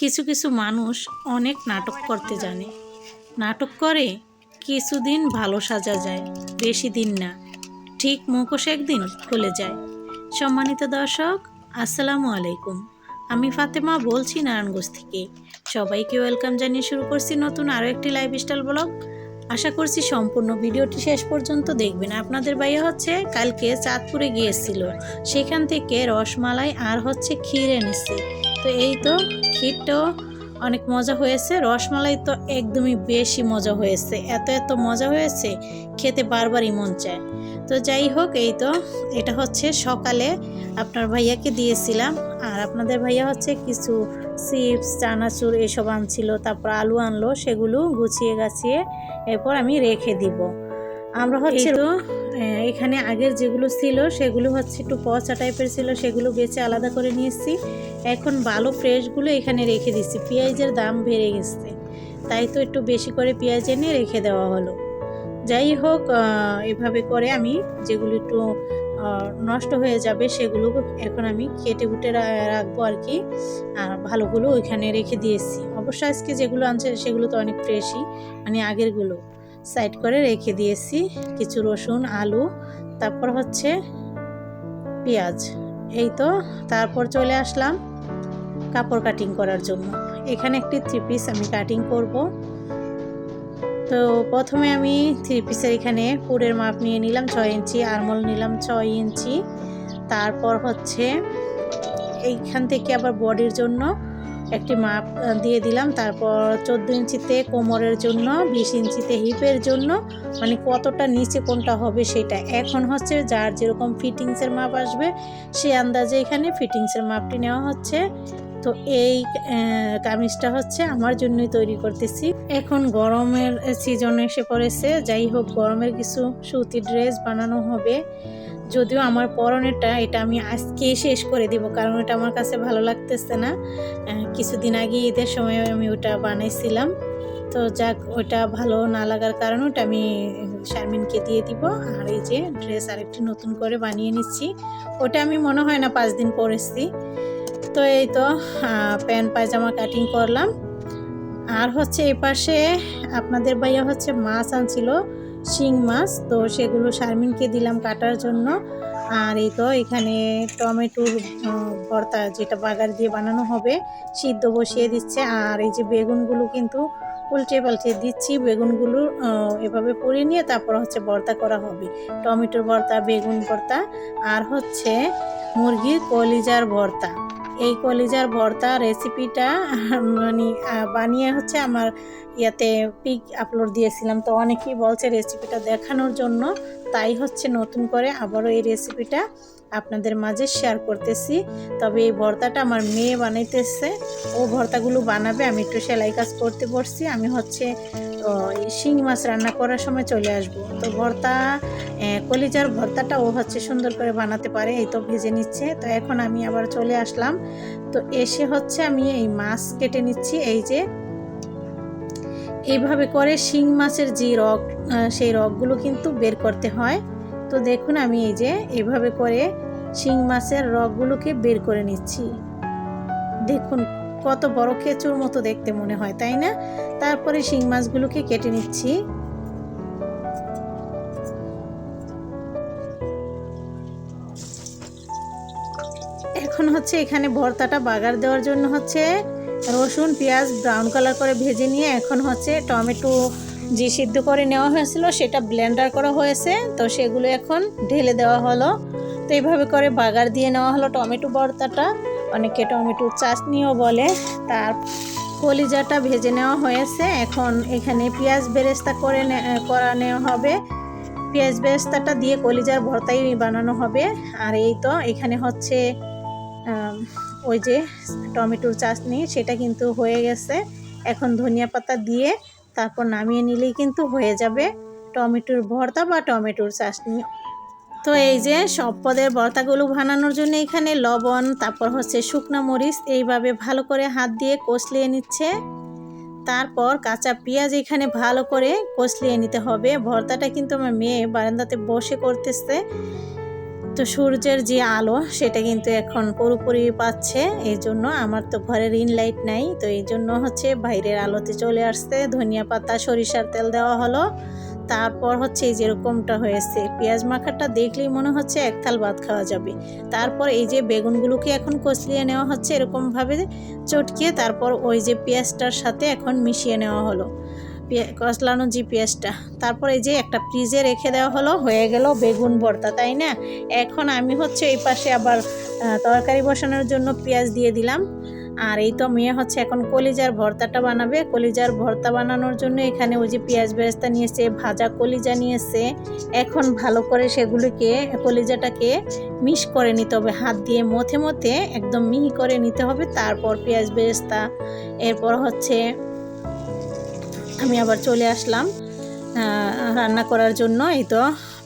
কিছু কিছু মানুষ অনেক নাটক করতে জানে। নাটক করে, কিছুদিন ভালো সাজা যায়, বেশি দিন না। ঠিক মুখোশ একদিন খুলে যায়। সম্মানিত দর্শক, আসসালামু আলাইকুম। আমি ফাতেমা, বলছি নারায়ণগঞ্জ থেকে। সবাইকে ওয়েলকাম জানিয়ে শুরু করছি নতুন আরও একটি লাইফস্টাইল ব্লগ। আশা করছি সম্পূর্ণ ভিডিওটি শেষ পর্যন্ত দেখবেন। আপনাদের ভাইয়া হচ্ছে, কালকে চাঁদপুরে গিয়েছিল। সেখান থেকে রসমালাই আর হচ্ছে ক্ষীর এনেছে। তো এই তো ক্ষীরটাও অনেক মজা হয়েছে। রসমালাই তো একদমই বেশি মজা হয়েছে। এত এত মজা হয়েছে খেতে বারবারই মন চায়। তো যাই হোক এই তো এটা হচ্ছে সকালে আপনার ভাইয়াকে দিয়েছিলাম। আর আপনাদের ভাইয়া হচ্ছে কিছু চিপস চানাচুর এসব আনছিল তারপর আলু আনলো সেগুলো গুছিয়ে গাছিয়ে এরপর আমি রেখে দিব। আমরা হচ্ছে তো এখানে আগের যেগুলো ছিল সেগুলো হচ্ছে একটু পচা টাইপের ছিল সেগুলো বেছে আলাদা করে নিয়েছি। এখন ভালো ফ্রেশগুলো এখানে রেখে দিচ্ছি। পেঁয়াজের দাম বেড়ে গেছে। তাই তো একটু বেশি করে পেঁয়াজ এনে রেখে দেওয়া হলো। যাই হোক এভাবে করে আমি যেগুলো একটু নষ্ট হয়ে যাবে সেগুলো এখন আমি কেটে কুটে রাখব আর কি। আর ভালোগুলো ওইখানে রেখে দিয়েছি। অবশ্য আজকে যেগুলো আনছে সেগুলো তো অনেক ফ্রেশই মানে আগেরগুলো। সাইড করে রেখে দিয়েছি। কিছু রসুন, আলু, তারপর হচ্ছে পেঁয়াজ। এই তো, তারপর চলে আসলাম। কাপড় কাটিং করার জন্য। এখানে একটি থ্রি পিস আমি কাটিং করব। তো প্রথমে আমি থ্রি পিসের এখানে পুরের মাপ নিয়ে নিলাম, ছয় ইঞ্চি, আরমল নিলাম, ছয় ইঞ্চি। তারপর হচ্ছে এইখান থেকে আবার বডির জন্য একটি মাপ দিয়ে দিলাম। তারপর চোদ্দ ইঞ্চিতে কোমরের জন্য, বিশ ইঞ্চিতে হিপের জন্য মানে কতটা নিচে কোনটা হবে সেটা। এখন হচ্ছে যার যেরকম ফিটিংসের মাপ আসবে, সে আন্দাজে এখানে ফিটিংসের মাপটি নেওয়া হচ্ছে। তো এই কামিজটা হচ্ছে আমার জন্যই তৈরি করতেছি। এখন গরমের সিজন এসে পড়েছে, যাই হোক গরমের কিছু সুতি ড্রেস বানানো হবে। যদিও আমার পরনেরটা এটা আমি আজকেই শেষ করে দিব, কারণ এটা আমার কাছে ভালো লাগতেছে না। কিছুদিন আগে ঈদের সময় আমি ওটা বানাইছিলাম। তো যাক, ওটা ভালো না লাগার কারণে ওটা আমি শারমিনকে দিয়ে দিব। আর এই যে ড্রেস আরেকটি নতুন করে বানিয়ে নিচ্ছি। ওটা আমি মনে হয় না পাঁচ দিন পরেছি। তো এই তো প্যান্ট, পায়জামা কাটিং করলাম। আর হচ্ছে এই পাশে আপনাদের ভাইয়া হচ্ছে মাছ আনছিল, শিং মাছ। তো সেগুলো শারমিনকে দিলাম কাটার জন্য। আর এই তো এখানে টমেটোর ভর্তা যেটা বাগার দিয়ে বানানো হবে, সিদ্ধ বসিয়ে দিচ্ছে। আর এই যে বেগুনগুলো কিন্তু উল্টে পাল্টে দিচ্ছি, বেগুনগুলো এভাবে পুড়িয়ে নিয়ে তারপর হচ্ছে ভর্তা করা হবে। টমেটোর ভর্তা, বেগুন ভর্তা, আর হচ্ছে মুরগির কলিজার ভর্তা। এই কলিজার ভর্তা রেসিপিটা মানে বানিয়ে হচ্ছে আমার ইয়াতে পিক আপলোড দিয়েছিলাম। তো অনেকেই বলছে রেসিপিটা দেখানোর জন্য, তাই হচ্ছে নতুন করে আবারও এই রেসিপিটা আপনাদের মাঝে শেয়ার করতেছি। তবে এই ভর্তাটা আমার মেয়ে বানাইতেছে, ও ভর্তাগুলো বানাবে, আমি একটু সেলাই কাজ করতে বসছি। আমি হচ্ছে শিং মাছ রান্না করার সময় চলে আসব। তো ভর্তা কলিজার ভর্তাটা ও হচ্ছে সুন্দর করে বানাতে পারে, এই তো ভেজে নিচ্ছে। তো এখন আমি আবার চলে আসলাম। তো এসে হচ্ছে আমি এই মাছ কেটে নিচ্ছি, এই যে। এইভাবে করে শিং মাছের যে রক সেই রকগুলো কিন্তু বের করতে হয়। তো দেখুন আমি এই যে এইভাবে করে শিং মাছের রকগুলোকে বের করে নিচ্ছি। দেখুন কত বড় কেঁচুর মতো দেখতে মনে হয়, তাই না? তারপরে শিং মাছগুলোকে কেটে নিচ্ছি। এখন হচ্ছে এখানে ভর্তাটা বাগার দেওয়ার জন্য হচ্ছে রসুন, পেঁয়াজ ব্রাউন কালার করে ভেজে নিয়ে এখন হচ্ছে টমেটো যে সিদ্ধ করে নেওয়া হয়েছিল সেটা ব্লেন্ডার করা হয়েছে, তো সেগুলো এখন ঢেলে দেওয়া হলো। তো এইভাবে করে বাগার দিয়ে নেওয়া হলো টমেটো ভর্তাটা। অনেকে টমেটো চাটনিও বলে। তার কলিজাটা ভেজে নেওয়া হয়েছে। এখন এখানে পেঁয়াজ বেরেস্তা করে করা নেওয়া হবে। পেঁয়াজ বেরেস্তাটা দিয়ে কলিজার ভর্তাই বানানো হবে। আর এই তো এখানে হচ্ছে ওই যে টমেটোর চাটনি, সেটা কিন্তু হয়ে গেছে। এখন ধনিয়া পাতা দিয়ে তারপর নামিয়ে নিলেই কিন্তু হয়ে যাবে। টমেটোর ভর্তা বা টমেটোর চাটনি। তো এই যে সব পদের ভর্তাগুলো বানানোর জন্য এখানে লবণ, তারপর হচ্ছে শুকনা মরিচ, এইভাবে ভালো করে হাত দিয়ে কষলিয়ে নিচ্ছে। তারপর কাঁচা পেঁয়াজ এখানে ভালো করে কষলিয়ে নিতে হবে। ভর্তাটা কিন্তু আমার মেয়ে বারান্দাতে বসে করতেছে। তো সূর্যের যে আলো, সেটা কিন্তু এখন পুরোপুরি পাচ্ছে। এই জন্য আমার তো ঘরে রিন লাইট নাই। তো এই জন্য হচ্ছে বাইরের আলোতে চলে আসছে। ধনিয়া পাতা, সরিষার তেল দেওয়া হলো। তারপর হচ্ছে এই যেরকমটা হয়েছে। পেঁয়াজ মাখাটা দেখলেই মনে হচ্ছে এক থাল ভাত খাওয়া যাবে। তারপর এই যে বেগুনগুলোকে এখন কষলিয়ে নেওয়া হচ্ছে এরকমভাবে চটকিয়ে তারপর ওই যে পেঁয়াজটার সাথে এখন মিশিয়ে নেওয়া হলো। কষলানো যে পেঁয়াজটা। তারপর এই যে একটা ফ্রিজে রেখে দেওয়া হলো, হয়ে গেল বেগুন ভর্তা, তাই না? এখন আমি হচ্ছে এই পাশে আবার তরকারি বসানোর জন্য পেঁয়াজ দিয়ে দিলাম। আর এই তো মেয়ে হচ্ছে এখন কলিজার ভর্তাটা বানাবে। কলিজার ভর্তা বানানোর জন্য এখানে ওই যে পেঁয়াজ বেরেস্তা নিয়েছে ভাজা কলিজা নিয়েছে এখন ভালো করে সেগুলিকে, কলিজাটাকে মিশ করে নিতে হবে। হাত দিয়ে মথে মথে একদম মিহি করে নিতে হবে। তারপর পেঁয়াজ বেরেস্তা, এরপর হচ্ছে আমি আবার চলে আসলাম রান্না করার জন্য। এই তো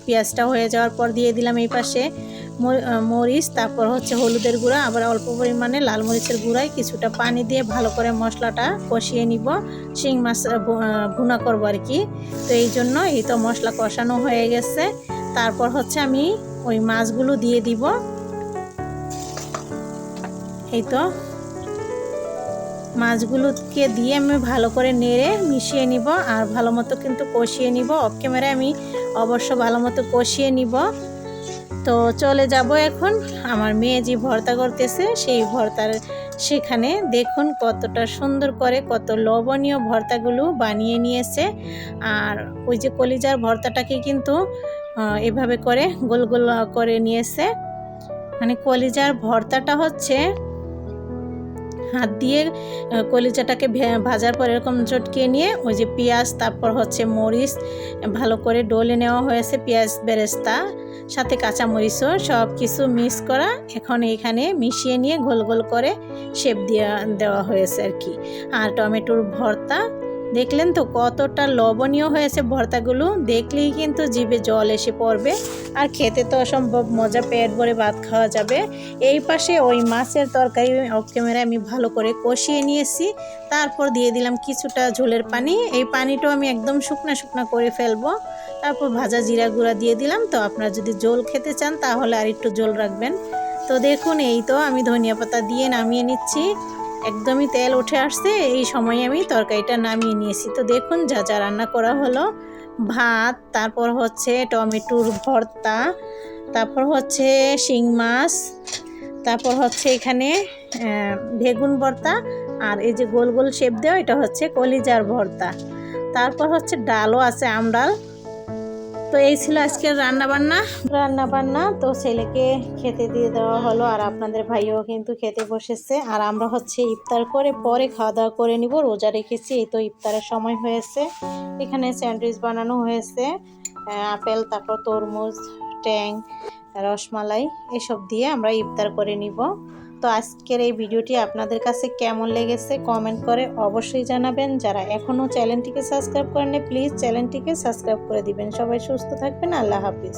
পেঁয়াজটা হয়ে যাওয়ার পর দিয়ে দিলাম এই পাশে। মরিচ, তারপর হচ্ছে হলুদের গুঁড়া, আবার অল্প পরিমাণে লাল মরিচের গুঁড়ায় কিছুটা পানি দিয়ে ভালো করে মশলাটা কষিয়ে নিব। শিং মাছ ভুনা করব আর কি। তো এই জন্য এই তো মশলা কষানো হয়ে গেছে। তারপর হচ্ছে আমি ওই মাছগুলো দিয়ে দিব। এই তো মাছগুলোকে দিয়ে আমি ভালো করে নেড়ে মিশিয়ে নিব, আর ভালো মতো কিন্তু কষিয়ে নিব। অফ ক্যামেরায় আমি অবশ্য ভালো মতো কষিয়ে নিব। তো চলে যাব এখন। আমার মেয়ে যে ভর্তা করতেছে, সেই ভর্তার সেখানে দেখুন কতটা সুন্দর করে কত লবণীয় ভর্তাগুলো বানিয়ে নিয়েছে। আর ওই যে কলিজার ভর্তাটাকে কিন্তু এভাবে করে গোল গোল করে নিয়েছে। মানে কলিজার ভর্তাটা হচ্ছে হাত দিয়ে কলিজাটাকে ভাজার পর এরকম চটকে নিয়ে ওই যে পেঁয়াজ, তারপর হচ্ছে মরিচ, ভালো করে ডলে নেওয়া হয়েছে পেঁয়াজ বেরেস্তা, সাথে কাঁচা মরিচও সব কিছু মিক্স করা এখন এখানে মিশিয়ে নিয়ে গোল গোল করে শেপ দিয়ে, দেওয়া হয়েছে আর কি। আর টমেটোর ভর্তা দেখলেন তো কতটা লবণীয় হয়েছে ভর্তাগুলো? দেখলেই কিন্তু জিভে জল এসে পড়বে। আর খেতে তো অসম্ভব মজা, পেট ভরে ভাত খাওয়া যাবে। এই পাশে ওই মাছের তরকারি অফ আমি ভালো করে কষিয়ে নিয়েছি। তারপর দিয়ে দিলাম কিছুটা ঝোলের পানি। এই পানিটাও আমি একদম শুকনা শুকনা করে ফেলব। তারপর ভাজা জিরা গুঁড়া দিয়ে দিলাম। তো আপনারা যদি জল খেতে চান তাহলে আর একটু জল রাখবেন। তো দেখুন, এই তো আমি ধনিয়া পাতা দিয়ে নামিয়ে নিচ্ছি। একদমই তেল উঠে আসছে, এই সময় আমি তরকারিটা নামিয়ে নিয়েছি। তো দেখুন যা যা রান্না করা হলো। ভাত, তারপর হচ্ছে টমেটোর ভর্তা, তারপর হচ্ছে শিং মাছ, তারপর হচ্ছে এখানে বেগুন ভর্তা আর এই যে গোল গোল শেপ দেওয়া, এটা হচ্ছে কলিজার ভর্তা। তারপর হচ্ছে ডালও আছে আমডাল তো এই ছিল আজকের রান্না বান্না রান্না বান্না তো ছেলেকে খেতে দিয়ে দেওয়া হলো আর আপনাদের ভাইও কিন্তু খেতে বসেছে। আর আমরা হচ্ছে ইফতার করে পরে খাওয়া দাওয়া করে নিব, রোজা রেখেছি, এই তো ইফতারের সময় হয়েছে। এখানে স্যান্ডউইচ বানানো হয়েছে আপেল, তারপর তরমুজ, ট্যাং, রসমালাই, এসব দিয়ে আমরা ইফতার করে নিব। তো আজকের এই ভিডিওটি আপনাদের কাছে কেমন লেগেছে কমেন্ট করে অবশ্যই জানাবেন। যারা এখনও চ্যানেলটিকে সাবস্ক্রাইব করেননি প্লিজ চ্যানেলটিকে সাবস্ক্রাইব করে দিবেন। সবাই সুস্থ থাকবেন। আল্লাহ হাফিজ।